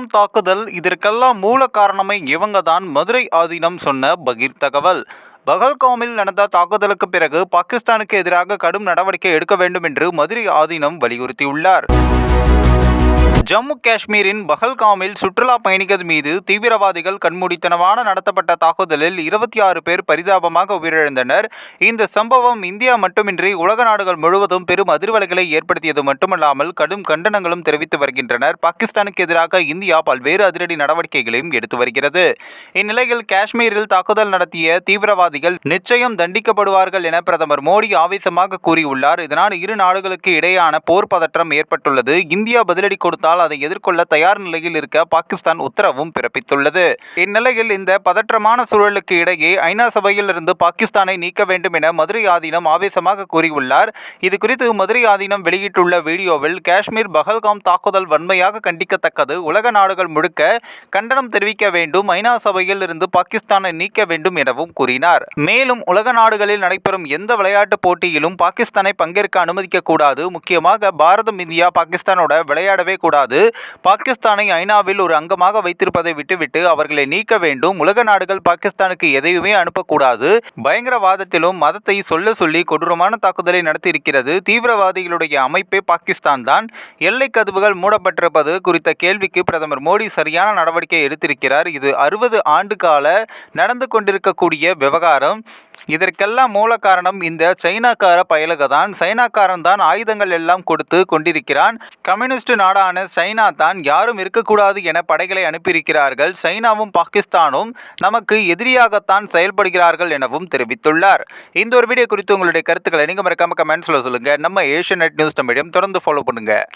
பகல்காம் தாக்குதல் இதற்கெல்லாம் மூல காரணமே இவங்க தான் மதுரை ஆதீனம் சொன்ன பகீர் தகவல். பகல்காமில் நடந்த தாக்குதலுக்கு பிறகு பாகிஸ்தானுக்கு எதிராக கடும் நடவடிக்கை எடுக்க வேண்டும் என்று மதுரை ஆதீனம் வலியுறுத்தியுள்ளார். ஜம்மு காஷ்மீரின் பஹல்காமில் சுற்றுலா பயணிகள் மீது தீவிரவாதிகள் கண்மூடித்தனமான நடத்தப்பட்ட தாக்குதலில் இருபத்தி ஆறு பேர் பரிதாபமாக உயிரிழந்தனர். இந்த சம்பவம் இந்தியா மட்டுமின்றி உலக நாடுகள் முழுவதும் பெரும் அதிர்வலைகளை ஏற்படுத்தியது மட்டுமல்லாமல் கடும் கண்டனங்களும் தெரிவித்து வருகின்றனர். பாகிஸ்தானுக்கு எதிராக இந்தியா பல்வேறு அதிரடி நடவடிக்கைகளையும் எடுத்து வருகிறது. இந்நிலையில் காஷ்மீரில் தாக்குதல் நடத்திய தீவிரவாதிகள் நிச்சயம் தண்டிக்கப்படுவார்கள் என பிரதமர் மோடி ஆவேசமாக கூறியுள்ளார். இதனால் இரு நாடுகளுக்கு இடையான போர் பதற்றம் ஏற்பட்டுள்ளது. இந்தியா பதிலடி கொடுத்தால் அதை எதிர்கொள்ள தயார் நிலையில் இருக்க பாகிஸ்தான் உத்தரவும் பிறப்பித்துள்ளது. இந்நிலையில் இந்த பதற்றமான சூழலுக்கு இடையே ஐநா சபையில் இருந்து பாகிஸ்தானை நீக்க வேண்டும் என மதுரை ஆதீனம் ஆவேசமாக கூறியுள்ளார். இது குறித்து மதுரை ஆதீனம் வெளியிட்டுள்ள வீடியோவில் காஷ்மீர் பஹல்காம் தாக்குதல் வன்மையாக கண்டிக்கத்தக்கது. உலக நாடுகள் முழுக்க கண்டனம் தெரிவிக்க வேண்டும் ஐநா சபையில் இருந்து பாகிஸ்தானை நீக்க வேண்டும் எனவும் கூறினார். மேலும் உலக நாடுகளில் நடைபெறும் எந்த விளையாட்டுப் போட்டியிலும் பாகிஸ்தானை பங்கேற்க அனுமதிக்க கூடாது முக்கியமாக பாரதம் இந்தியா பாகிஸ்தானோட விளையாடவே கூடாது. கூடாது பாகிஸ்தானை ஐநாவில் ஒரு அங்கமாக வைத்திருப்பதை விட்டுவிட்டு அவர்களை நீக்க வேண்டும். உலக நாடுகள் பாகிஸ்தானுக்கு எதையுமே அனுப்பக்கூடாது. பயங்கரவாதத்திலும் மதத்தை சொல்ல சொல்லி கொடூரமான தாக்குதலை நடத்தியிருக்கிறது. தீவிரவாதிகளுடைய அமைப்பே பாகிஸ்தான் தான். எல்லை கதவுகள் மூடப்பட்டிருப்பது குறித்த கேள்விக்கு பிரதமர் மோடி சரியான நடவடிக்கை எடுத்திருக்கிறார். இது அறுபது ஆண்டு கால நடந்து கொண்டிருக்கக்கூடிய விவகாரம். இதற்கெல்லாம் மூல காரணம் இந்த சைனாக்கார பயலக தான் சைனாக்காரன் தான் ஆயுதங்கள் எல்லாம் கொடுத்து கொண்டிருக்கிறான். கம்யூனிஸ்ட் நாடான சைனா தான் யாரும் இருக்கக்கூடாது என படைகளை அனுப்பியிருக்கிறார்கள். சைனாவும் பாகிஸ்தானும் நமக்கு எதிரியாகத்தான் செயல்படுகிறார்கள் எனவும் தெரிவித்துள்ளார். இந்த ஒரு வீடியோ குறித்து உங்களுடைய கருத்துக்களை நீங்கள் மறக்காம கமெண்ட்ஸில் சொல்லுங்கள் நம்ம ஏஷியன் நெட் நியூஸ் தமிழையும் தொடர்ந்து ஃபாலோ பண்ணுங்கள்